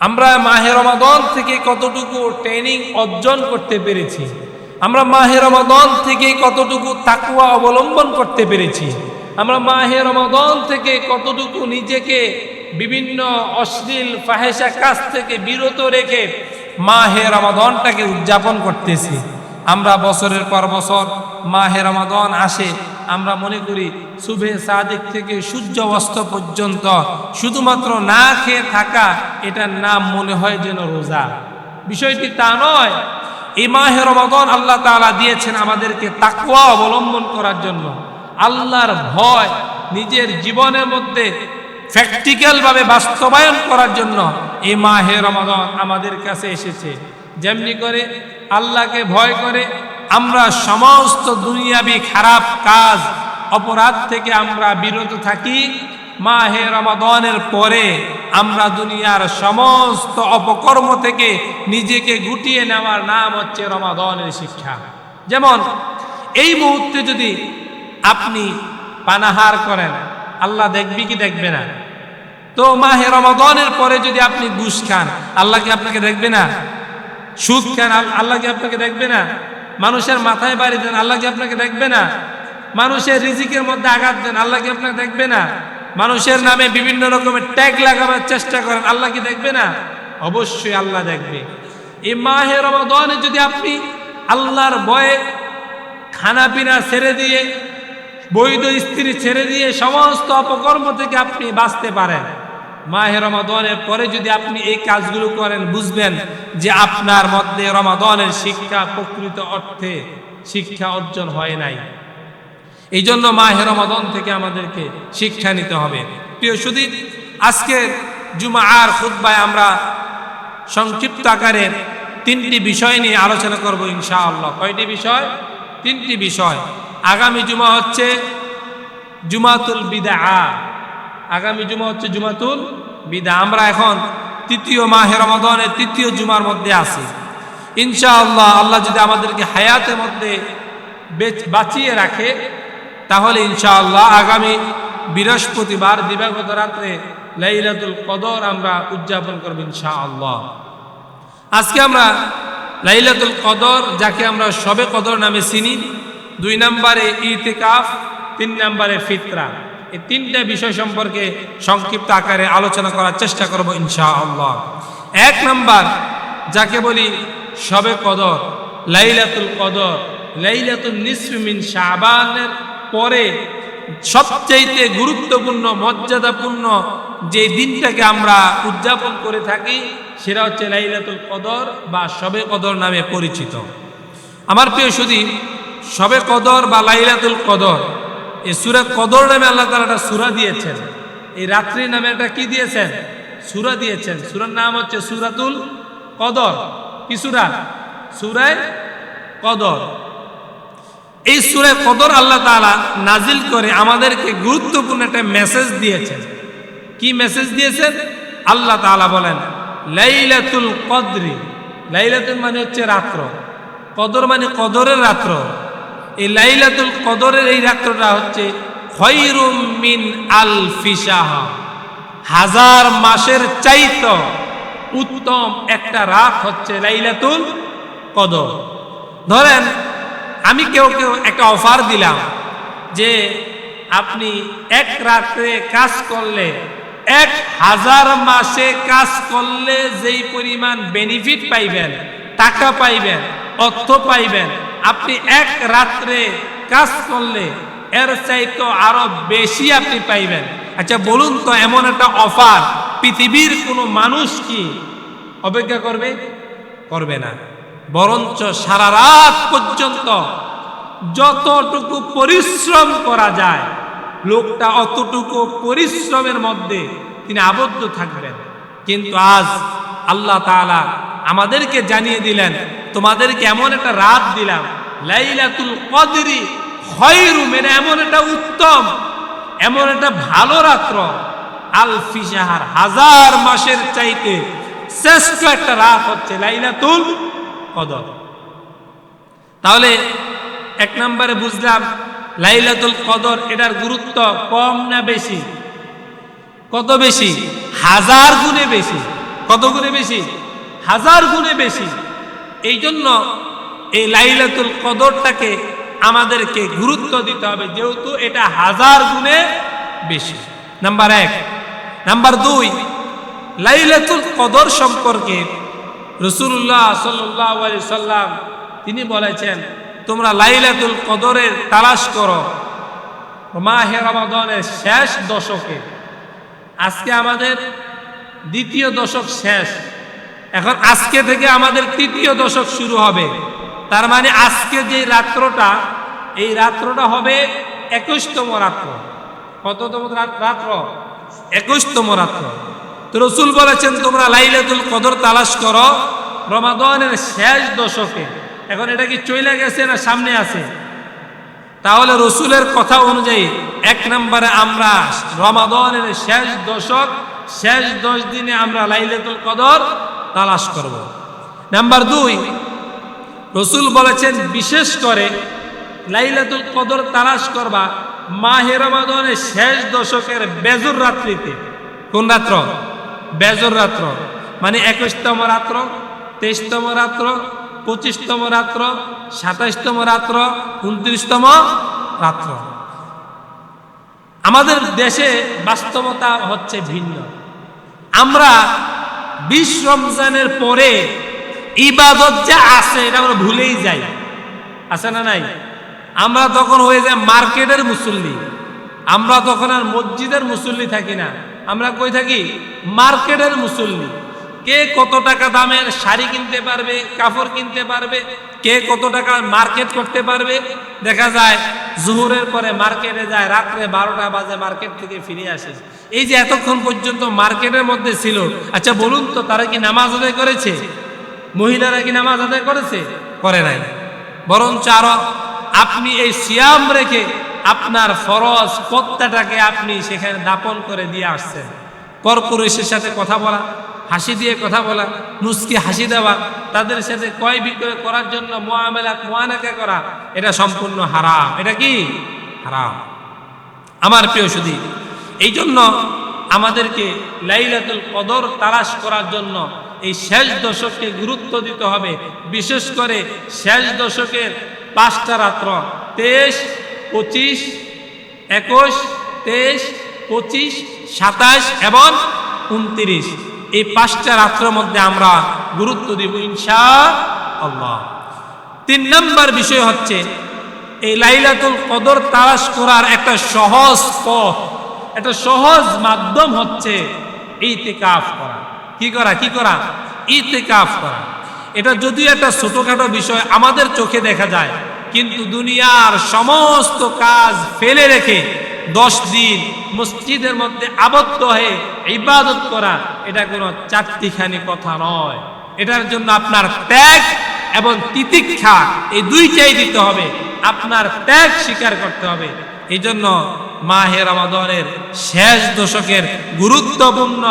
আমরা মাহে রমাদন থেকে কতটুকু ট্রেনিং অর্জন করতে পেরেছি? আমরা মাহে রমাদন থেকে কতটুকু তাকুয়া অবলম্বন করতে পেরেছি? আমরা মাহে রমাদন থেকে কতটুকু নিজেকে বিভিন্ন অশ্লীল ফাহেসা কাজ থেকে বিরত রেখে মাহে রমাদনটাকে উদযাপন করতেছি। আমরা বছরের পর বছর মাহে রমাদন আসে আমরা মনে করি শুভে সাদিক থেকে সূর্য অস্ত পর্যন্ত শুধুমাত্র না খেয়ে থাকা এটার নাম মনে হয় যেন রোজা। বিষয়টি তা নয়, এই মাহে রমাদন আল্লাহ তাআলা দিয়েছেন আমাদেরকে তাকওয়া অবলম্বন করার জন্য। আল্লাহর ভয় নিজের জীবনের মধ্যে প্র্যাকটিক্যালভাবে বাস্তবায়ন করার জন্য এই মাহে রমাদন আমাদের কাছে এসেছে। যেমনি করে আল্লাহকে ভয় করে আমরা সমস্ত দুনিয়াবি খারাপ কাজ, অপরাধ থেকে আমরা বিরত থাকি, মাহে রমাদনের পরে আমরা দুনিয়ার সমস্ত অপকর্ম থেকে নিজেকে গুটিয়ে নেওয়ার নাম হচ্ছে রমাদনের শিক্ষা। যেমন, এই মুহূর্তে যদি আপনি পানাহার করেন, আল্লাহ দেখবি কি দেখবে না? তো মাহে রমাদনের পরে যদি আপনি ঘুষ খান, আল্লাহ কি আপনাকে দেখবে না? সুদ খান আল- আল্লাহ কি আপনাকে দেখবে না? মানুষের মাথায় বাড়ি দেন, আল্লাহ কি আপনাকে দেখবে না? মানুষের রিজিকের মধ্যে আঘাত দেন, আল্লাহ কি আপনাকে দেখবে না? মানুষের নামে বিভিন্ন রকমের ট্যাগ লাগাবার চেষ্টা করেন, আল্লাহ কি দেখবে না? অবশ্যই আল্লাহ দেখবে। এই মাহে রমাদনে যদি আপনি আল্লাহর ভয়ে খানা পিনা ছেড়ে দিয়ে, বৈধ স্ত্রী ছেড়ে দিয়ে সমস্ত অপকর্ম থেকে আপনি বাঁচতে পারেন। মাহে রমাদনের পরে যদি আপনি এই কাজগুলো করেন, বুঝবেন যে আপনার মধ্যে রমাদনের শিক্ষা প্রকৃত অর্থে শিক্ষা অর্জন হয় নাই। এই জন্য মাহে রমাদন থেকে আমাদেরকে শিক্ষা নিতে হবে। প্রিয় সুদী আজকে জুমা আর খুদ্বায় আমরা সংক্ষিপ্ত আকারে তিনটি বিষয় নিয়ে আলোচনা করব ইনশাআল্লাহ। কয়টি বিষয়? তিনটি বিষয়। আগামী জুমা হচ্ছে জুমাতুল বিদা আগামী জুমা হচ্ছে জুমাতুল বিদা। আমরা এখন তৃতীয় মাহে রমাদনের তৃতীয় জুমার মধ্যে আছি। ইনশাআল্লাহ আল্লাহ যদি আমাদেরকে হায়াতের মধ্যে বেচ- বাঁচিয়ে রাখে, তাহলে ইনশাআল্লাহ আগামী বৃহস্পতিবার দিবাগত রাত্রে লাইলাতুল কদর আমরা উদযাপন করব ইনশাআল্লাহ। আজকে আমরা লাইলাতুল কদর, যাকে আমরা সবে কদর নামে চিনি, দুই নম্বরে ইতিকাফ, তিন নম্বরে ফিতরা। এই তিনটা বিষয় সম্পর্কে সংক্ষিপ্ত আকারে আলোচনা করার চেষ্টা করব ইনশাআল্লাহ। এক নম্বর, যাকে বলি সবে কদর, লাইলাতুল কদর লাইলাতুল নিসমিন শাবানের পরে সবচাইতে গুরুত্বপূর্ণ, মর্যাদাপূর্ণ যে দিনটাকে আমরা উদযাপন করে থাকি, সেটা হচ্ছে লাইলাতুল কদর বা শবে কদর নামে পরিচিত। আমার প্রিয় সুদী শবে কদর বা লাইলাতুল কদর এই সুরা কদর নামে আল্লাহ তালা একটা সুরা দিয়েছেন। এই রাত্রি নামে একটা কি দিয়েছেন? সুরা দিয়েছেন। সুরার নাম হচ্ছে সুরাতুল কদর। কি সুরা? সুরায় কদর। এই সুরে কদর আল্লাহ তাআলা নাজিল করে আমাদেরকে গুরুত্বপূর্ণ একটা মেসেজ দিয়েছেন। কি মেসেজ দিয়েছেন? আল্লাহ তাআলা বলেন, লাইলাতুল কদরি। লাইলাতুল মানে হচ্ছে রাত্র। কদর মানে কদরের রাত্র। এই লাইলাতুল কদরের এই রাত্রটা হচ্ছে মিন আল ফিসাহ হাজার মাসের চাইত উত্তম একটা রাত হচ্ছে লাইলাতুল কদর। ধরেন, আমি কেউ কেউ একটা অফার দিলাম যে আপনি এক রাত্রে কাজ করলে, এক হাজার মাসে কাজ করলে যেই পরিমাণ বেনিফিট পাইবেন, টাকা পাইবেন, অর্থ পাইবেন আপনি এক রাত্রে কাজ করলে এর চাইতো আরও বেশি আপনি পাইবেন। আচ্ছা বলুন তো এমন একটা অফার পৃথিবীর কোনো মানুষ কি অপেক্ষা করবে? করবে না। বরঞ্চ সারা রাত পর্যন্ত যতটুকু পরিশ্রম করা যায়, লোকটা অতটুকু পরিশ্রমের মধ্যে তিনি আবদ্ধ থাকবেন। কিন্তু আজ আল্লাহ তাআলা আমাদেরকে জানিয়ে দিলেন তোমাদেরকে এমন একটা রাত দিলাম। লাইলাতুল কদরি খয়রু, মেনে এমন একটা উত্তম, এমন একটা ভালো রাত্র। আল ফিসাহার হাজার মাসের চাইতে শ্রেষ্ঠ একটা রাত হচ্ছে লাইলাতুল কদর। তাহলে এক নম্বরে বুঝলাম, লাইলাতুল কদর এটার গুরুত্ব কম না বেশি? কত বেশি? হাজার গুণে বেশি। কত গুণে বেশি? হাজার গুণে বেশি। এই জন্য এই লাইলাতুল কদরটাকে আমাদেরকে গুরুত্ব দিতে হবে, যেহেতু এটা হাজার গুণে বেশি। নাম্বার এক। নাম্বার দুই, লাইলাতুল কদর সম্পর্কে রসুল্লাহ সাল্লাহ আলি সাল্লাম তিনি বলেছেন, তোমরা লাইলাতুল কদরের তালাশ করো মাহে রমাদনের শেষ দশকে। আজকে আমাদের দ্বিতীয় দশক শেষ। এখন আজকে থেকে আমাদের তৃতীয় দশক শুরু হবে। তার মানে আজকে যে রাত্রটা, এই রাত্রটা হবে একুশতম রাত্র। কততম রাত- রাত্র? একুশতম রাত্র। তো রসুল বলেছেন, তোমরা লাইলাতুল কদর তালাশ করো রমাদনের শেষ দশকে। এখন এটা কি চলে গেছে না সামনে আছে? তাহলে রসুলের কথা অনুযায়ী এক নম্বরে আমরা রমাদনের শেষ দশক, শেষ দশ দিনে আমরা লাইলাতুল কদর তালাশ করব। নাম্বার দুই, রসুল বলেছেন, বিশেষ করে লাইলাতুল কদর তালাশ করবা মাহে রমাদনের শেষ দশকের বেজর রাত্রিতে। কোন রাত্র? বেজর রাত্র। মানে একুশতম রাত্র, তেইশতম রাত্র, পঁচিশতম রাত্র, সাতাইশতম রাত্র, উনত্রিশতম রাত্র। আমাদের দেশে বাস্তবতা হচ্ছে ভিন্ন। আমরা বিশ রমজানের পরে ইবাদত যা আছে, এটা আমরা ভুলেই যাই। আছে না নাই? আমরা তখন হয়ে যায় মার্কেটের মুসল্লি। আমরা তখন আর মসজিদের মুসল্লি থাকি না। আমরা কই থাকি? মার্কেটের মুসল্লি। কে কত টাকা দামের শাড়ি কিনতে পারবে, কাপড় কিনতে পারবে, কে কত টাকা মার্কেট করতে পারবে? দেখা যায়, জুহুরের পরে মার্কেটে যায়, রাত্রে বারোটা বাজে মার্কেট থেকে ফিরে আসে। এই যে এতক্ষণ পর্যন্ত মার্কেটের মধ্যে ছিল আচ্ছা বলুন তো, তারা কি নামাজ আদায় করেছে? মহিলারা কি নামাজ আদায় করেছে? করে নাই। বরঞ্চ আরও আপনি এই সিয়াম রেখে আপনার ফরজ পত্তাটাকে আপনি সেখানে দাপন করে দিয়ে আসছেন। পরপুরুষের সাথে কথা বলা, হাসি দিয়ে কথা বলা মুসকি হাসি দেওয়া, তাদের সাথে কয় বিক্রয় করার জন্য মোয়ামেলা মোয়ানাকা করা, এটা সম্পূর্ণ হারাম। এটা কি? হারাম। আমার প্রিয় সুদী এই জন্য আমাদেরকে লাইলাতুল কদর তালাশ করার জন্য এই শেষ দশককে গুরুত্ব দিতে হবে। বিশেষ করে শেষ দশকের পাঁচটা রাত্র, তেইশ, পঁচিশ, একুশ, তেইশ পঁচিশ, সাতাশ এবং উনত্রিশ। এই পাঁচটা রাত্রের মধ্যে আমরা গুরুত্ব দিব ইনশা আল্লাহ তিন নম্বর বিষয় হচ্ছে, এই লাইলাতুল কদর তালাশ করার একটা সহজ পথ, একটা সহজ মাধ্যম হচ্ছে ইতিকাফ করা। কি করা কি করা? ইতিকাফ করা। এটা যদিও একটা ছোটখাটো বিষয়, আমাদের চোখে দেখা যায়, কিন্তু দুনিয়ার সমস্ত কাজ ফেলে রেখে দশ দিন মসজিদের মধ্যে আবদ্ধ হয়ে ইবাদত করা, এটা কোনো চারটিখানি কথা নয়। এটার জন্য আপনার ত্যাগ এবং তিতিক্ষা, এই দুইটাই দিতে হবে। আপনার ত্যাগ স্বীকার করতে হবে। এই জন্য মাহে রমাদনের শেষ দশকের গুরুত্বপূর্ণ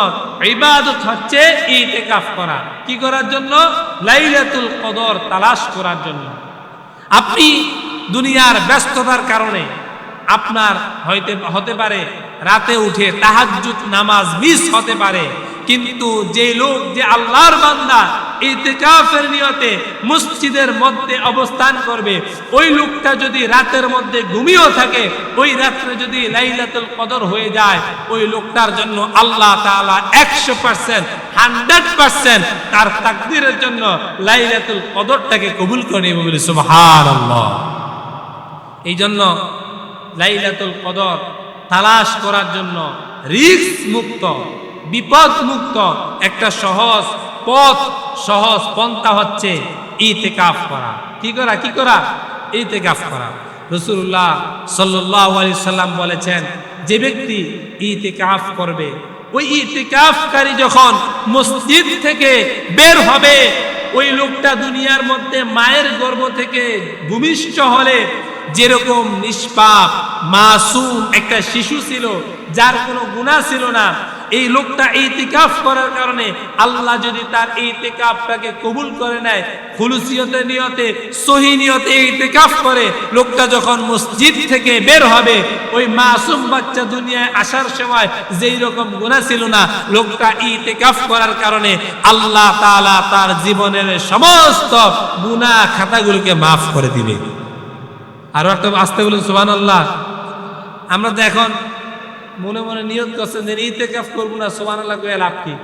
ইবাদত হচ্ছে ইতেকাফ করা। কি করার জন্য? লাইলাতুল কদর তালাশ করার জন্য। আপনি দুনিয়ার ব্যস্ততার কারণে আপনার হইতে, হতে পারে, রাতে উঠে তাহাজ্জুদ নামাজ মিস হতে পারে। কিন্তু যে লোক, যে আল্লাহর বান্দা ইতিকাফের নিয়তে মসজিদের মধ্যে অবস্থান করবে, ওই লোকটা যদি রাতের মধ্যে ঘুমিয়েও থাকে, ওই রাত্রে যদি লাইলাতুল কদর হয়ে যায়, ওই লোকটার জন্য আল্লাহ তাআলা একশো পার্সেন্ট হান্ড্রেড পার্সেন্ট তার তাকদিরের জন্য লাইলাতুল কদরটাকে কবুল করে বলে সুবহানাল্লাহ। এই জন্য লাইলাতুল কদর, তালাশ করার জন্য রিস্ক মুক্ত, বিপদ মুক্ত, একটা সহজ পথ, সহজ পন্থা হচ্ছে ইতেকাফ করা। কি করা? কি করা? ইতেকাফ করা। রসুল্লাহ সাল্লাহ আলি সাল্লাম বলেছেন, যে ব্যক্তি ইতেকাফ করবে, ওই ইতিকাফকারী যখন মসজিদ থেকে বের হবে, ওই লোকটা দুনিয়ার মধ্যে মায়ের গর্ভ থেকে ভূমিষ্ঠ হলে যেরকম নিষ্পাপ, মাসুম একটা শিশু ছিল, যার কোনো গুণা ছিল না। এই লোকটা ইতিকাফ করার কারণে আল্লাহ যদি তার ইতিকাফটাকে কবুল করে নেয়, খুলুসিয়তে নিয়তে, সহি নিয়তে ইতিকাফ করে, লোকটা যখন মসজিদ থেকে বের হবে, ওই মাসুম বাচ্চা দুনিয়ায় আসার সময় যেই রকম গুণা ছিল না, লোকটা ইতিকাফ করার কারণে আল্লাহ তাআলা তার জীবনের সমস্ত গুনাহ খাতাগুলোকে মাফ করে দিবে। আরও একটা আসতে বলুন সুবহান আল্লাহ আমরা তো এখন মনে মনে নিয়ত করছেন যে ইতে কাফ করব না সোহান আল্লাহ করে লাভ কি?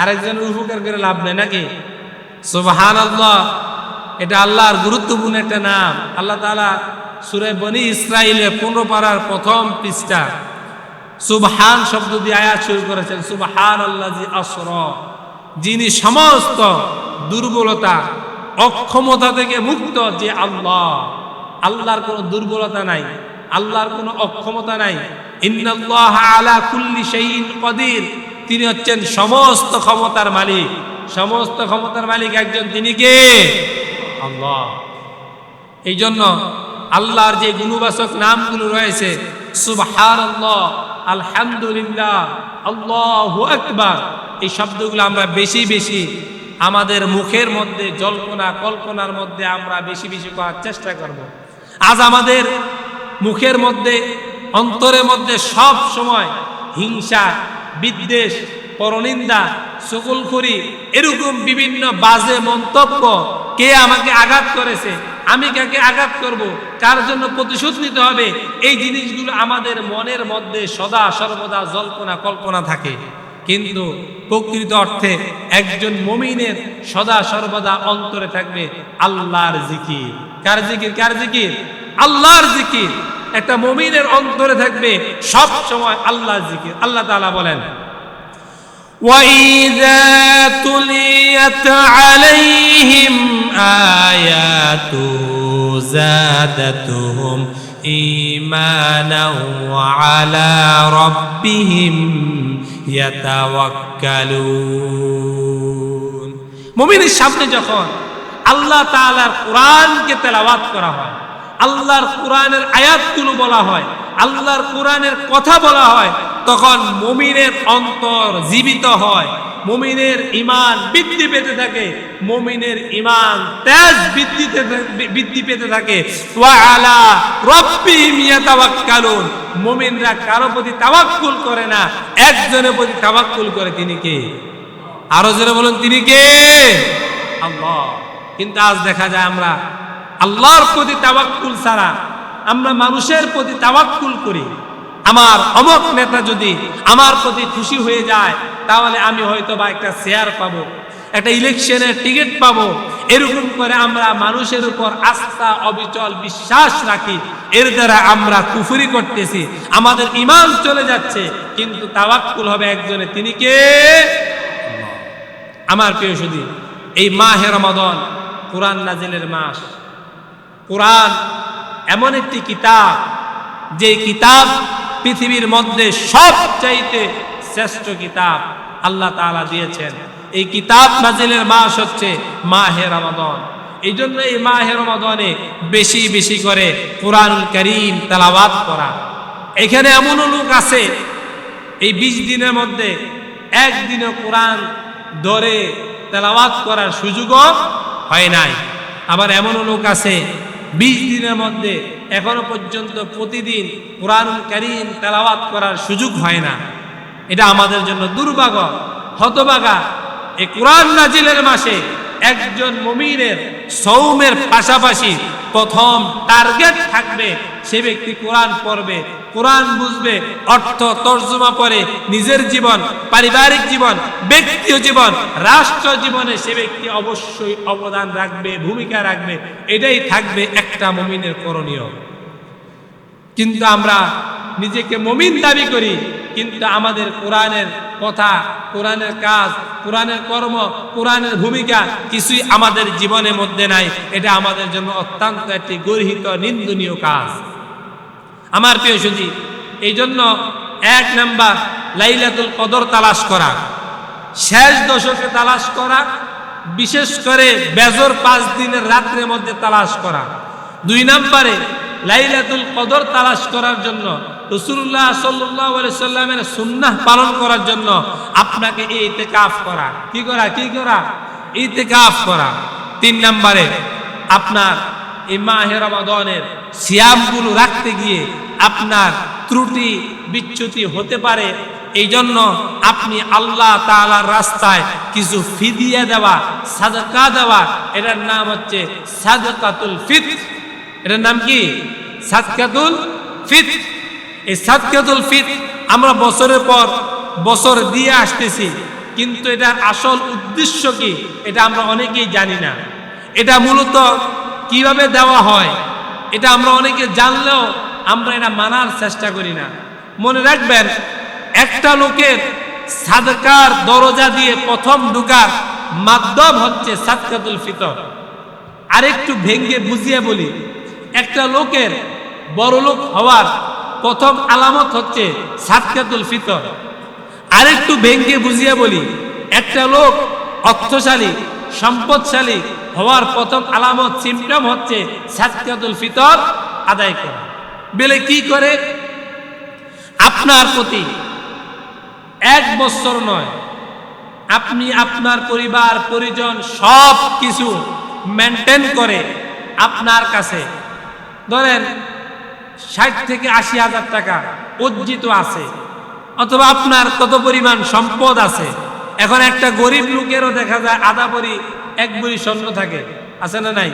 আরেকজনের উপকার করে লাভ নেই, নাকি? সোহান আল্লাহ এটা আল্লাহর গুরুত্বপূর্ণ একটা নাম। আল্লাহ তালা সুরে বনি ইসরায়েলের পনেরো পাড়ার প্রথম পৃষ্ঠা সুবহান শব্দ দিয়ে আয়াত শুরু করেছেন সুবহান আল্লাহ জি আসর। যিনি সমস্ত দুর্বলতা, অক্ষমতা থেকে মুক্ত, যে আল্লাহ। আল্লাহর কোনো দুর্বলতা নাই, আল্লাহর কোনো অক্ষমতা নাই। আলা কুল্লি শাইইন কদির। তিনি হচ্ছেন সমস্ত ক্ষমতার মালিক। সমস্ত ক্ষমতার মালিক একজন, তিনি কে? আল্লাহ। এই জন্য আল্লাহর যে গুণবাচক নামগুলো রয়েছে সুবহান আল্লাহ আলহামদুলিল্লাহ, আল্লাহ আকবার, এই শব্দগুলো আমরা বেশি বেশি আমাদের মুখের মধ্যে, জল্পনা, কল্পনার মধ্যে আমরা বেশি বেশি করার চেষ্টা করব। আজ আমাদের মুখের মধ্যে, অন্তরের মধ্যে সব সময় হিংসা, বিদ্বেষ, পরনিন্দা সকলখুরি এরকম বিভিন্ন বাজে মন্তব্য কে আমাকে আঘাত করেছে, আমি কাকে আঘাত করব, কার জন্য প্রতিশোধ নিতে হবে, এই জিনিসগুলো আমাদের মনের মধ্যে সদা সর্বদা জল্পনা কল্পনা থাকে। কিন্তু প্রকৃত অর্থে একজন মমিনের সদা সর্বদা অন্তরে থাকবে আল্লাহর জিকির কার জিকির কার জিকির আল্লাহর জিকির একটা মমিনের অন্তরে থাকবে সব সময় আল্লাহর জিকির আল্লাহ তাআলা বলেন وإذا تليت عليهم آياته زادتهم إيمانا وعلى ربهم يتوكلون মুমিনের সামনে যখন আল্লাহ তাআলার কোরআনকে তেলাওয়াত করা হয় আল্লাহর কোরআনের আয়াতগুলো বলা হয় আল্লাহর কোরআনের কথা বলা হয় তখন মুমিনের অন্তর জীবিত হয় মুমিনের ইমান বৃদ্ধি পেতে থাকে, মুমিনের ইমান তেজ বৃদ্ধিতে বৃদ্ধি পেতে থাকে। ওয়া আলা রব্বিহিম ইয়াতাওয়াক্কালুন। মুমিনরা কারও প্রতি তাওয়াক্কুল করে না, একজনের প্রতি তাওয়াক্কুল করে তিনি কে? আরও জোরে বলুন, তিনি কে? আল্লাহ। কিন্তু আজ দেখা যায় আমরা আল্লাহর প্রতি তাওয়াক্কুল ছাড়া আমরা মানুষের প্রতি তাওয়াক্কুল করি। আমার অমক নেতা যদি আমার প্রতি খুশি হয়ে যায়, তাহলে আমি হয়তো বা একটা শেয়ার পাবো, একটা ইলেকশনের টিকিট পাবো। এরকম করে আমরা মানুষের উপর আস্থা, অবিচল বিশ্বাস রাখি। এর দ্বারা আমরা কুফরি করতেছি, আমাদের ইমান চলে যাচ্ছে, কিন্তু তাওয়াক্কুল হবে একজনে, তিনি কে? আমার প্রিয় সুদী এই মাহে রমাদন, কোরআন নাজিলের মাস। কোরআন এমন একটি কিতাব যে কিতাব পৃথিবীর মধ্যে সবচাইতে শ্রেষ্ঠ কিতাব আল্লাহ তাআলা দিয়েছেন। এই কিতাব নাজিলের মাস হচ্ছে মাহে রমাদন। এই জন্য এই মাহে রমাদনে বেশি বেশি করে কোরআনুল করিম তেলাওয়াত করা। এখানে এমনও লোক আছে, এই বিশ দিনের মধ্যে একদিনও কোরআন ধরে তেলাওয়াত করার সুযোগও হয় নাই। আবার এমনও লোক আছে বিশ দিনের মধ্যে এখনও পর্যন্ত প্রতিদিন কোরআন করিম তেলাওয়াত করার সুযোগ হয় না। এটা আমাদের জন্য দুর্ভাগ্য, হতবাগা। এই কোরআন নাজিলের মাসে একজন মমিনের সৌমের পাশাপাশি প্রথম টার্গেট থাকবে সে ব্যক্তি কোরআন পড়বে, কোরআন বুঝবে, অর্থ তর্জমা করে নিজের জীবন, পারিবারিক জীবন ব্যক্তিগত জীবন, রাষ্ট্র জীবনে সে ব্যক্তি অবশ্যই অবদান রাখবে, ভূমিকা রাখবে, এটাই থাকবে একটা মমিনের করণীয়। কিন্তু আমরা নিজেকে মমিন দাবি করি, কিন্তু আমাদের কোরআনের কথা, কোরআনের কাজ, কোরআনের কর্ম, কোরআনের ভূমিকা কিছুই আমাদের জীবনের মধ্যে নাই। এটা আমাদের জন্য অত্যন্ত একটি গর্হিত, নিন্দনীয় কাজ। আমার প্রিয় সুজি এই জন্য এক নাম্বার লাইলাতুল কদর তালাশ করা, শেষ দশকে তালাশ করা, বিশেষ করে বেজর পাঁচ দিনের রাত্রের মধ্যে তালাশ করা। দুই নম্বরে লাইলাতুল কদর তালাশ করার জন্য রসুল্লাহ সাল্লাহ সাল্লামের সুন্নাহ পালন করার জন্য আপনাকে এই ইতেকাফ করা। কি করা কি করা? ইতেকাফ করা। তিন নম্বরে, আপনার এই মাহে রমাদনের সিয়ামগুলো রাখতে গিয়ে আপনার ত্রুটি, বিচ্যুতি হতে পারে। এই জন্য আপনি আল্লাহ তাআলার রাস্তায় কিছু ফিদিয়া দেওয়া, সাদকা দেওয়া, এটার নাম হচ্ছে সাদকাতুল ফিত এটার নাম কি? সাদকাতুল ফিত এই সাদকাতুল ফিত আমরা বছরের পর বছর দিয়ে আসতেছি, কিন্তু এটার আসল উদ্দেশ্য কি? এটা আমরা অনেকেই জানি না। এটা মূলত কীভাবে দেওয়া হয়? এটা আমরা অনেকে জানলেও আমরা এটা মানার চেষ্টা করি না। মনে রাখবেন, একটা লোকের সাদকার দরজা দিয়ে প্রথম ঢুকার মাধ্যম হচ্ছে সাদকাতুল ফিতর। আরেকটু ভেঙ্গে বুঝিয়ে বলি, একটা লোকের বড় লোক হওয়ার প্রথম আলামত হচ্ছে সাদকাতুল ফিতর। আরেকটু ভেঙ্গে বুঝিয়ে বলি, একটা লোক অর্থশালী, সম্পদশালী হওয়ার প্রথম আলামত সিমটম হচ্ছে সাদকাতুল ফিতর আদায় করা। বেলে কি করে? আপনার প্রতি এক বছর নয়, আপনি আপনার পরিবার, পরিজন সব কিছু মেনটেন করে আপনার কাছে। ধরেন ষাট থেকে আশি হাজার টাকা অর্জিত আছে। অথবা আপনার কত পরিমাণ সম্পদ আছে। এখন একটা গরিব লোকেরও দেখা যায় আধা বড়ি এক বড়ি স্বর্ণ থাকে। আছে না নাই?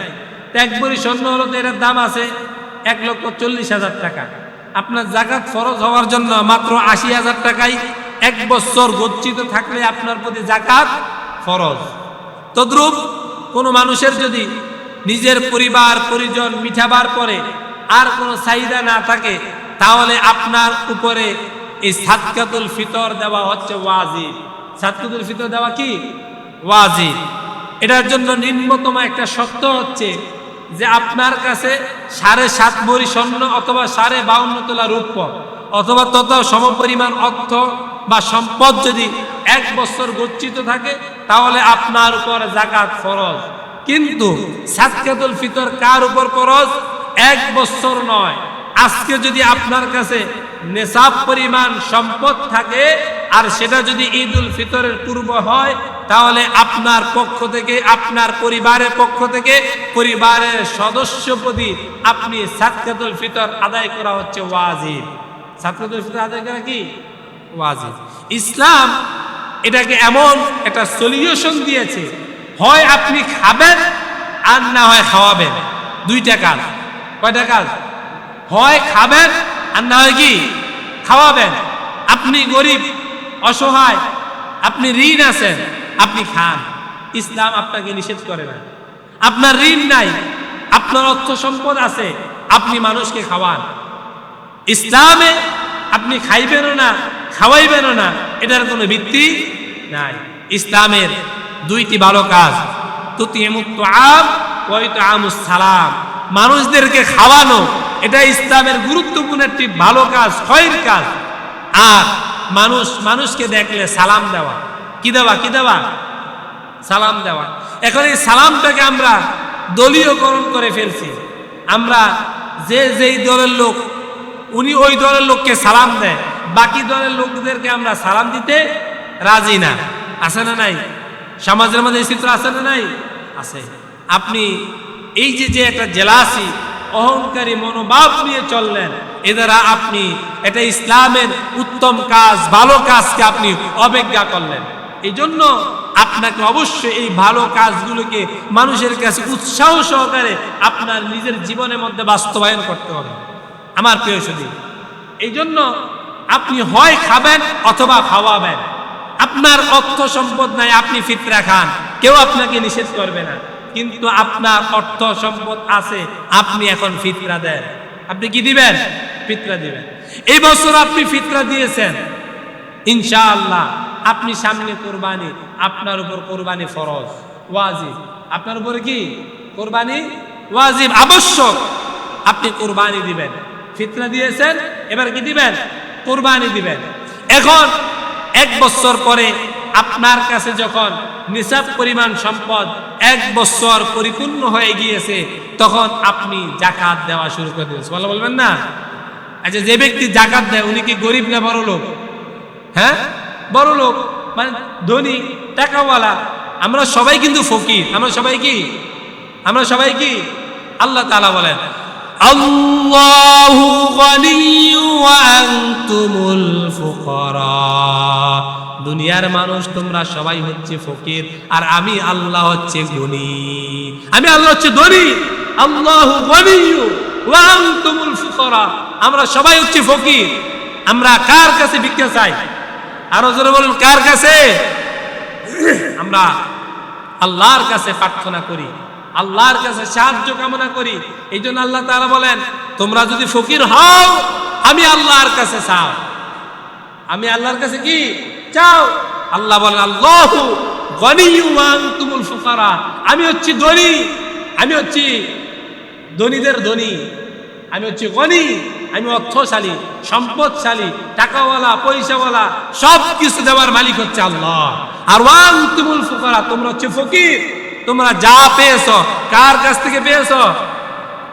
এক বড়ি স্বর্ণ হলো তো এটার দাম আছে এক লক্ষ চল্লিশ হাজার টাকা। আপনার জাকাত ফরজ হওয়ার জন্য মাত্র আশি হাজার টাকাই এক বছর গচ্ছিত থাকলে আপনার প্রতি জাকাত ফরজ। তদ্রূপ কোনো মানুষের যদি নিজের পরিবার, পরিজন মিঠাবার পরে আর কোনো চাহিদা না থাকে, তাহলে আপনার উপরে এই সাদকাতুল ফিতর দেওয়া হচ্ছে ওয়াজিব। সাদকাতুল ফিতর দেওয়া কি? ওয়াজিব। এটার জন্য নিম্নতম একটা শর্ত হচ্ছে যে আপনার কাছে সাড়ে সাত ভরি স্বর্ণ অথবা সাড়ে বাউন্ন তোলা রূপ অথবা তত সমপরিমাণ অর্থ বা সম্পদ যদি এক বছর গচ্ছিত থাকে, তাহলে আপনার উপর জাকাত ফরজ। কিন্তু সাদকাতুল ফিতর কার উপর ফরজ? এক বছর নয়। আজকে যদি আপনার কাছে নেশাব পরিমাণ সম্পদ থাকে আর সেটা যদি ঈদ উল ফিতরের পূর্ব হয়, তাহলে আপনার পক্ষ থেকে, আপনার পরিবারের পক্ষ থেকে, পরিবারের সদস্য প্রতি আপনি সাদকাতুল ফিতর আদায় করা হচ্ছে ওয়াজিব। সাদকাতুল ফিতর আদায় করা কি? ওয়াজিব। ইসলাম এটাকে এমন একটা সলিউশন দিয়েছে, হয় আপনি খাবেন আর না হয় খাওয়াবেন। দুইটা কাজ। কয়টা কাজ? হয় খাবেন আর না হয় কি? খাওয়াবেন। আপনি গরিব, অসহায়, আপনি ঋণ আছেন, আপনি খান। ইসলাম আপনাকে নিষেধ করে না। আপনার ঋণ নাই, আপনার অর্থ সম্পদ আছে, আপনি মানুষকে খাওয়ান। ইসলামে আপনি খাইবেনও না, খাওয়াইবেনও না, এটার কোনো ভিত্তি নাই। ইসলামের দুইটি ভালো কাজ। সালাম। মানুষদেরকে খাওয়ানো, এটা ইসলামের গুরুত্বপূর্ণ একটি ভালো কাজ, খয়ের কাজ। আর মানুষ, মানুষকে দেখলে সালাম দেওয়া। কি দেওয়া কি দেওয়া? সালাম দেওয়া। এখন এই সালামটাকে আমরা দলীয়করণ করে ফেলছি। আমরা যে, যেই দলের লোক, উনি ওই দলের লোককে সালাম দেয়। বাকি দলের লোকদেরকে আমরা সালাম দিতে রাজি না। আছে না নাই? সমাজের মধ্যে এই চিত্র আছে না নাই? আছে। আপনি এই যে যে একটা জেলাসি, অহংকারী মনোভাব নিয়ে চললেন, এ দ্বারা আপনি এটা ইসলামের উত্তম কাজ, ভালো কাজকে আপনি অবজ্ঞা করলেন। এই জন্য আপনাকে অবশ্যই এই ভালো কাজগুলোকে মানুষের কাছে উৎসাহ সহকারে আপনার নিজের জীবনের মধ্যে বাস্তবায়ন করতে হবে। আমার প্রিয় সুদী এই জন্য আপনি হয় খাবেন অথবা খাওয়াবেন। আপনার অর্থ সম্পদ নাই, আপনি ফিতরা খান। কেউ আপনাকে নিষেধ করবে না। কিন্তু আপনার অর্থ সম্পদ আছে, আপনি এখন ফিতরা দেন। আপনি কি দিবেন? ফিতরা দিবেন। এই বছর আপনি ফিতরা দিয়েছেন। ইনশাআল্লাহ, আপনি সামনে কোরবানি, আপনার উপর কোরবানি ফরজ। ওয়াজিব। আপনার উপরে কি? কোরবানি? ওয়াজিব, আবশ্যক। আপনি কোরবানি দিবেন। ফিতরা দিয়েছেন, এবার কি দিবেন? কোরবানি দিবেন। এখন এক বছর পরে আপনার কাছে যখন নিসাব পরিমাণ সম্পদ এক বছর পরিপূর্ণ হয়ে গিয়েছে, তখন আপনি জাকাত দেওয়া শুরু করে দিয়েছেন বলা বলবেন না? আচ্ছা যে ব্যক্তি জাকাত দেয়, উনি কি গরিব না বড় লোক? হ্যাঁ? বড় লোক মানে ধনী, টাকাওয়ালা। আমরা সবাই কিন্তু ফকির। আমরা সবাই কি? আমরা সবাই কি? আল্লাহ তাআলা বলেন الله غني وأنتم الفقراء দুনিয়ার মানুষ তোমরা সবাই হচ্ছে ফকির আর আমি আল্লাহ হচ্ছে গনি আমি আল্লাহ হচ্ছে ধনী আল্লাহ গনিয়ু ওয়া আনতুমুল ফুকারা আমরা সবাই হচ্ছে ফকির আমরা কার কাছে ভিক্ষা চাই আরো জোরে বলুন কার কাছে আমরা আল্লাহর কাছে প্রার্থনা করি আল্লাহর কাছে সাহায্য কামনা করি। এই জন্য আল্লাহ তারা বলেন, তোমরা যদি ফকির হও, আমি আল্লাহর কাছে চাও। আমি আল্লাহর কাছে কি চাও? আল্লাহ বলেন, আল্লাহু আনতুমুল ফুকারা। আমি হচ্ছি ধনী, আমি হচ্ছি ধনীদের ধনী, আমি হচ্ছি গনি, আমি অর্থশালী, সম্পদশালী, টাকাওয়ালা, পয়সাওয়ালা সব কিছু দেওয়ার মালিক হচ্ছে আল্লাহ। আর ওয়ান তুমুল ফুকারা, তোমরা হচ্ছে ফকির। তোমরা যা পেয়েছ, কার কাছ থেকে পেয়েছ?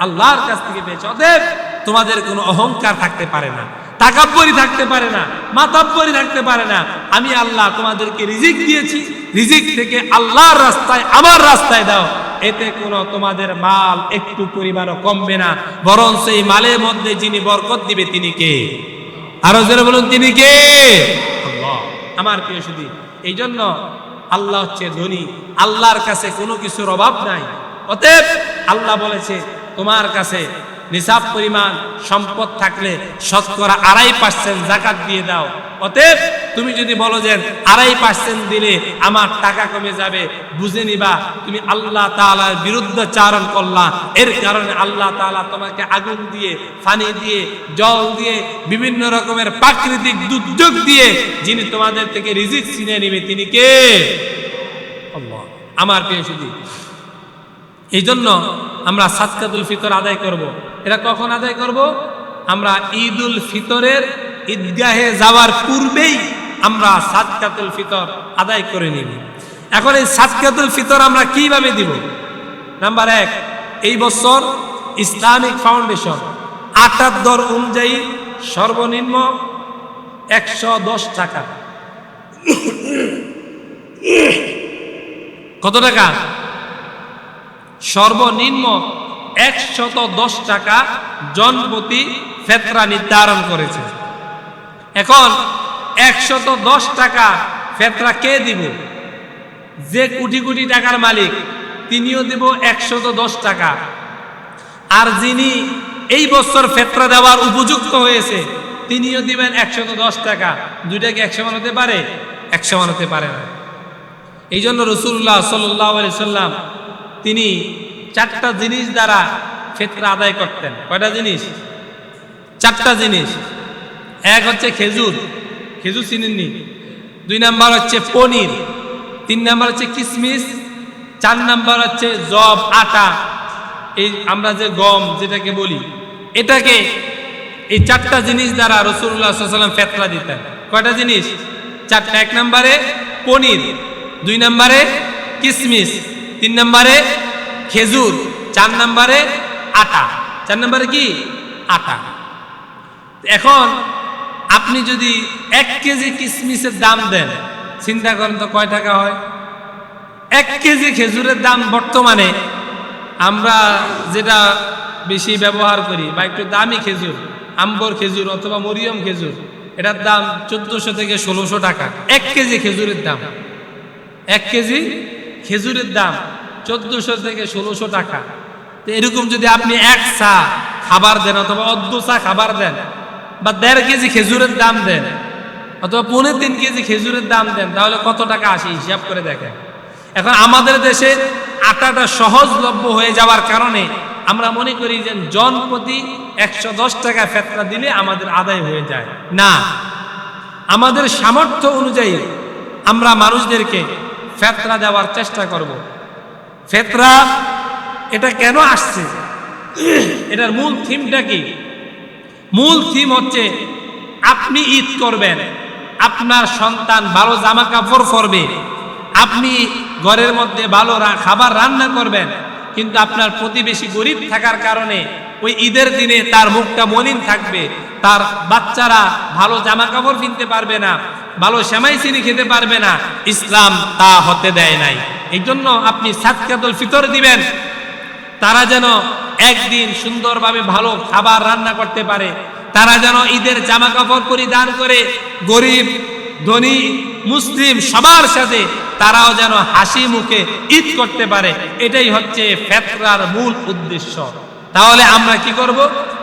আল্লাহর কাছ থেকে পেয়েছ। অতএব তোমাদের কোনো অহংকার থাকতে পারে না তাকাব্বরি থাকতে পারে না মাতাব্বরি থাকতে পারে না। আমি আল্লাহ তোমাদেরকে রিজিক দিয়েছি, রিজিক থেকে আল্লাহর রাস্তায়, আমার রাস্তায় দাও। এতে কোনো তোমাদের মাল একটু পরিমাণও কমবে না। বরং সেই মালের মধ্যে যিনি বরকত দিবে, তিনি কে? আরও জোরে বলুন, তিনি কে? আমার প্রিয় সুদী এই জন্য আল্লাহ হচ্ছে ধনী আল্লাহর কাছে কোনো কিছুর অভাব নাই। অতএব আল্লাহ বলেছে তোমার কাছে নিসাব পরিমাণ সম্পদ থাকলে শতকরা আড়াই পার্সেন্ট জাকাত দিয়ে দাও। অতএব তুমি যদি বলো যে আড়াই পার্সেন্ট দিলে আমার টাকা কমে যাবে, বুঝে নিবা তুমি আল্লাহ তাআলার বিরুদ্ধে চারণ করলা। এর কারণে আল্লাহ তাআলা তোমাকে আগুন দিয়ে পানি দিয়ে, জল দিয়ে, বিভিন্ন রকমের প্রাকৃতিক দুর্যোগ দিয়ে যিনি তোমাদের থেকে রিজিক ছিনে নেবে, তিনি কে? আমার প্রিয় সুদী এই জন্য আমরা সাদকাতুল ফিতর আদায় করব। এটা কখন আদায় করব? আমরা ঈদুল ফিতরের ঈদগাহে যাওয়ার পূর্বেই আমরা সাদকাতুল ফিতর আদায় করে নিব। এখন এই সাদকাতুল ফিতর আমরা কীভাবে দিব? নাম্বার এক, এই বছর ইসলামিক ফাউন্ডেশন আটার দর অনুযায়ী সর্বনিম্ন একশো দশ টাকা। কত টাকা? সর্বনিম্ন একশত দশ টাকা জনপ্রতি ফেতরা নির্ধারণ করেছে। এখন একশত দশ টাকা ফেতরা কে দিব? যে কোটি কোটি টাকার মালিক, তিনিও দেব একশত দশ টাকা। আর যিনি এই বছর ফেতরা দেওয়ার উপযুক্ত হয়েছে, তিনিও দিবেন একশত দশ টাকা। দুইটা কি একশো মান হতে পারে? একশো মান হতে পারে না। এই জন্য রসুল্লাহ সাল্লাহ সাল্লাম তিনি চারটা জিনিস দ্বারা ফেতরা আদায় করতেন। কয়টা জিনিস? চারটা জিনিস। এক হচ্ছে খেজুর। খেজুর চিনেননি। দুই নাম্বার হচ্ছে পনির। তিন নাম্বার হচ্ছে কিশমিশ চার নাম্বার হচ্ছে জব, আটা। এই আমরা যে গম যেটাকে বলি, এটাকে এই চারটা জিনিস দ্বারা রসুল্লাহ সাল্লাম ফেতরা দিতেন। কয়টা জিনিস? চারটা। এক নম্বরে পনির, দুই নম্বরে কিশমিশ তিন নম্বরে খেজুর, চার নম্বরে আটা। চার নম্বরে কি? আটা। এখন আপনি যদি এক কেজি কিশমিশের দাম দেন, চিন্তা করেন তো কয় টাকা হয়? এক কেজি খেজুরের দাম বর্তমানে আমরা যেটা বেশি ব্যবহার করি, বা একটু দামি খেজুর, আম্বর খেজুর অথবা মরিয়ম খেজুর, এটার দাম চোদ্দোশো থেকে ষোলোশো টাকা, এক কেজি খেজুরের দাম। এক কেজি খেজুরের দাম চোদ্দোশো থেকে ষোলোশো টাকা। তো এরকম যদি আপনি এক চা খাবার দেন অথবা অর্ধ চা খাবার দেন বা দেড় কেজি খেজুরের দাম দেন অথবা পৌনে তিন কেজি খেজুরের দাম দেন, তাহলে কত টাকা আসে হিসাব করে দেখেন। এখন আমাদের দেশে আটাটা সহজলভ্য হয়ে যাওয়ার কারণে আমরা মনে করি যে জন প্রতি একশো দশ টাকা ফেতরা দিলে আমাদের আদায় হয়ে যায়। না। আমাদের সামর্থ্য অনুযায়ী আমরা মানুষদেরকে ফেতরা দেওয়ার চেষ্টা করব। ফেতরা, এটা কেন আসছে? এটার মূল থিমটা কি? মূল থিম হচ্ছে, আপনি ঈদ করবেন, আপনার সন্তান ভালো জামা কাপড় পরবে, আপনি ঘরের মধ্যে ভালো খাবার রান্না করবেন, কিন্তু আপনার প্রতিবেশী গরিব থাকার কারণে ওই ঈদের দিনে তার মুখটা মলিন থাকবে, তার বাচ্চারা ভালো জামা কাপড় কিনতে পারবে না, ভালো সেমাই চিনি খেতে পারবে না, ইসলাম তা হতে দেয় নাই। এই জন্য আপনি সাতকাতুল ফিতর দিবেন। তারা যেন একদিন সুন্দরভাবে ভালো খাবার রান্না করতে পারে, তারা যেন ঈদের জামা কাপড় পরিধান করে, গরিব, ধনী, মুসলিম সবার সাথে তারাও যেন হাসি মুখে ঈদ করতে পারে। এটাই হচ্ছে ফেতরার মূল উদ্দেশ্য। তাহলে আমরা কি করব?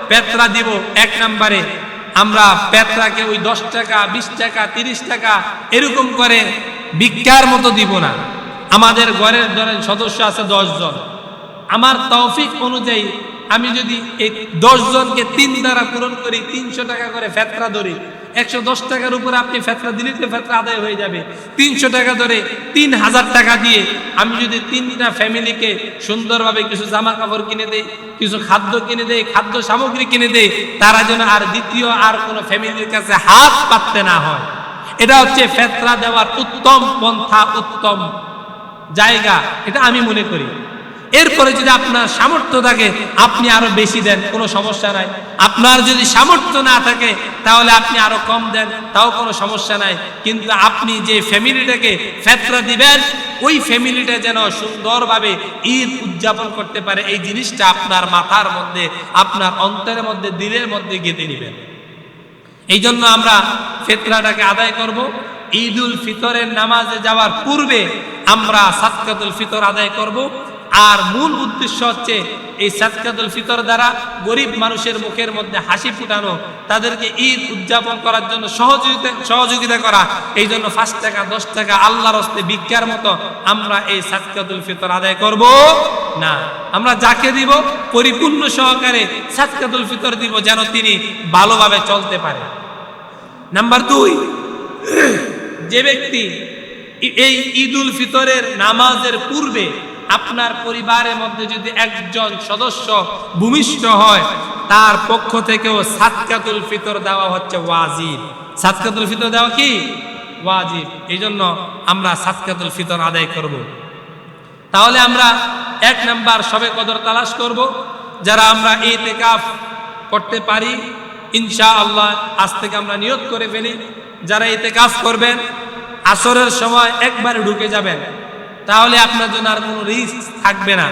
পেত্রা দিব এক নম্বরে। আমরা পেত্রাকে ওই দশ টাকা, বিশ টাকা, তিরিশ টাকা এরকম করে ভিক্ষার মতো দিব না। আমাদের ঘরের ধরেন সদস্য আছে দশজন আমার তৌফিক অনুযায়ী আমি যদি এই দশ জনকে তিন দ্বারা পূরণ করি, তিনশো টাকা করে ফেতরা ধরি, একশো দশ টাকার উপরে আপনি ফেতরা দিলে তো ফেতরা আদায় হয়ে যাবে। তিনশো টাকা ধরে তিন হাজার টাকা দিয়ে আমি যদি তিনটা ফ্যামিলিকে সুন্দরভাবে কিছু জামা কাপড় কিনে দেই, কিছু খাদ্য কিনে দেই, খাদ্য সামগ্রী কিনে দেই, তারা যেন আর দ্বিতীয় আর কোনো ফ্যামিলির কাছে হাত পাততে না হয়। এটা হচ্ছে ফেতরা দেওয়ার উত্তম পন্থা, উত্তম জায়গা, এটা আমি মনে করি। এরপরে যদি আপনার সামর্থ্য থাকে, আপনি আরও বেশি দেন, কোনো সমস্যা নাই। আপনার যদি সামর্থ্য না থাকে, তাহলে আপনি আরও কম দেন, তাও কোনো সমস্যা নাই। কিন্তু আপনি যে ফ্যামিলিটাকে ফেতরা দিবেন, ওই ফ্যামিলিটা যেন সুন্দরভাবে ঈদ উদযাপন করতে পারে, এই জিনিসটা আপনার মাথার মধ্যে, আপনার অন্তরের মধ্যে, দিলের মধ্যে গেঁথে নেবেন। এই জন্য আমরা ফেতরাটাকে আদায় করব। ঈদুল ফিতরের নামাজে যাওয়ার পূর্বে আমরা সাতকাতুল ফিতর আদায় করব। আর মূল উদ্দেশ্য হচ্ছে এই সাতকাতুল ফিতর দ্বারা গরিব মানুষের মুখের মধ্যে হাসি ফুটানো, তাদেরকে ঈদ উদযাপন করার জন্য সহযোগিতা সহযোগিতা করা। এই জন্য পাঁচ টাকা, দশ টাকা আল্লাহর হস্তে ভিক্ষার মতো আমরা এই সাতকাতুল ফিতর আদায় করব? না। আমরা যাকে দিব? পরিপূর্ণ সহকারে সাতকাতুল ফিতর দিব যেন তিনি ভালোভাবে চলতে পারে। নাম্বার দুই, যে ব্যক্তি এই ঈদুল ফিতরের নামাজের পূর্বে আপনার পরিবারের মধ্যে যদি একজন সদস্য ভূমিষ্ঠ হয়, তার পক্ষ থেকেও সাতকাতুল ফিতর দেওয়া হচ্ছে ওয়াজিব। সাতকাতুল ফিতর দেওয়া কি? ওয়াজিব। এই জন্য আমরা সাতকাতুল ফিতর আদায় করব। তাহলে আমরা এক নাম্বার সবে কদর তালাশ করব, যারা আমরা এই তেকাফ করতে পারি ইনশা আল্লাহ আজ থেকে আমরা নিয়ত করে ফেলি। যারা এই তেকাফ করবেন, আসরের সময় একবারে ঢুকে যাবেন। তাহলে আপনার জন্য আর কোনো রিস্ক থাকবে না।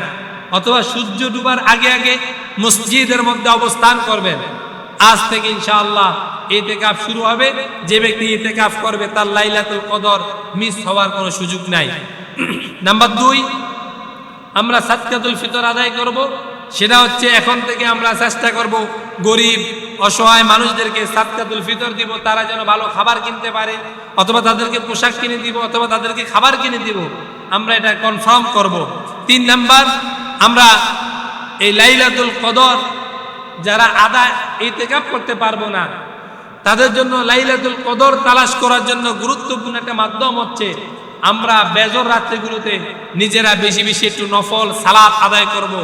অথবা সূর্য ডুবার আগে আগে মসজিদের মধ্যে অবস্থান করবেন। আজ থেকে ইনশাআল্লাহ এতেকাফ শুরু হবে। যে ব্যক্তি এতেকাফ করবে, তার লাইলাতুল কদর মিস হওয়ার কোনো সুযোগ নাই। নাম্বার দুই, আমরা সাতকাতুল ফিতর আদায় করব। সেটা হচ্ছে এখন থেকে আমরা চেষ্টা করব গরিব, অসহায় মানুষদেরকে সাতকাতুল ফিতর দিব। তারা যেন ভালো খাবার কিনতে পারে, অথবা তাদেরকে পোশাক কিনে দিব, অথবা তাদেরকে খাবার কিনে দিব। আমরা এটা কনফার্ম করব। তিন নাম্বার, আমরা এই লাইলাতুল কদর যারা আদা ইতেকাপ করতে পারব না, তাদের জন্য লাইলাতুল কদর তালাশ করার জন্য গুরুত্বপূর্ণ একটা মাধ্যম হচ্ছে, আমরা বেজর রাত্রিগুলোতে নিজেরা বেশি বেশি একটু নফল সালাদ আদায় করব,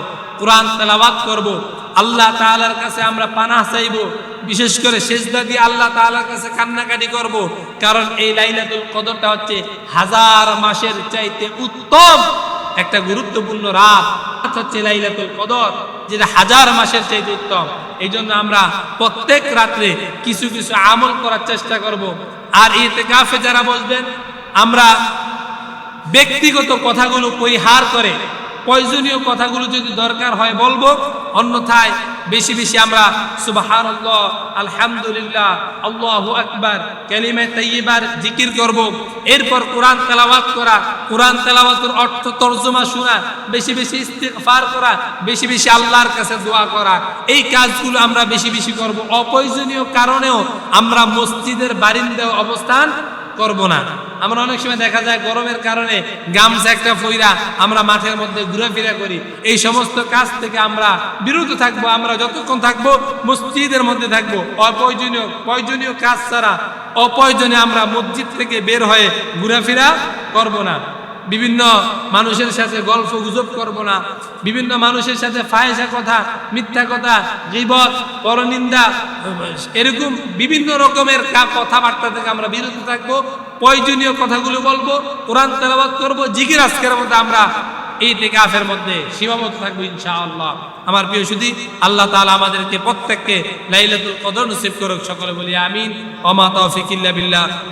কোরআন তেলাওয়াত করব আল্লাহ তাআলার কাছে আমরা পানাহ চাইব। বিশেষ করে সেজদা দিয়ে আল্লাহ তাআলার কাছে কান্নাকাটি করব। কারণ এই লাইলাতুল কদরটা হচ্ছে হাজার মাসের চাইতে উত্তম একটা গুরুত্বপূর্ণ রাত। রাত হচ্ছে লাইলাতুল কদর, যেটা হাজার মাসের চাইতে উত্তম। এই জন্য আমরা প্রত্যেক রাত্রে কিছু কিছু আমল করার চেষ্টা করব। আর এতে কাফে যারা বসবেন আমরা ব্যক্তিগত কথাগুলো পরিহার করে প্রয়োজনীয় কথাগুলো যদি দরকার হয় বলব, অন্যথায় বেশি বেশি আমরা সুবাহান আলহামদুলিল্লাহ, আল্লাহ আকবার কালিমে তাইয়্যিবার জিকির করব। এরপর কোরআন তেলাওয়াত করা, কোরআন তেলাওয়াতের অর্থ তর্জমা শোনা, বেশি বেশি ইস্তিগফার করা, বেশি বেশি আল্লাহর কাছে দোয়া করা, এই কাজগুলো আমরা বেশি বেশি করব। অপ্রয়োজনীয় কারণেও আমরা মসজিদের বারিন্দায় অবস্থান করব না। আমরা অনেক সময় দেখা যায় গরমের কারণে গামছা একটা ফইরা আমরা মাঠের মধ্যে ঘুরাফেরা করি। এই সমস্ত কাজ থেকে আমরা বিরত থাকব, আমরা যতক্ষণ থাকব মসজিদের মধ্যে থাকব। অপ্রয়োজনীয়, প্রয়োজনীয় কাজ ছাড়া অপ্রয়োজনে আমরা মসজিদ থেকে বের হয়ে ঘোরাফেরা করব না। বিভিন্ন মানুষের সাথে গল্প গুজব করব না। বিভিন্ন মানুষের সাথে ফায়সা কথা, মিথ্যা কথা, গিবত, পরনিন্দা, এরকম বিভিন্ন রকমের কথাবার্তা থেকে আমরা বিরত থাকব, প্রয়োজনীয় কথাগুলো বলব, কোরআন তেলাবাদ করব, জিকির আজকের মধ্যে আমরা এই টেকাফের মধ্যে সীমাবদ্ধ থাকব ইনশাআল্লাহ। আমার প্রিয় সুদী আল্লাহ তাআলা আমাদেরকে প্রত্যেককে লাইলাতুল কদর নসিব করুক, সকলে বলি আমিন। ওমা তৌফিক ইল্লা বিল্লাহ।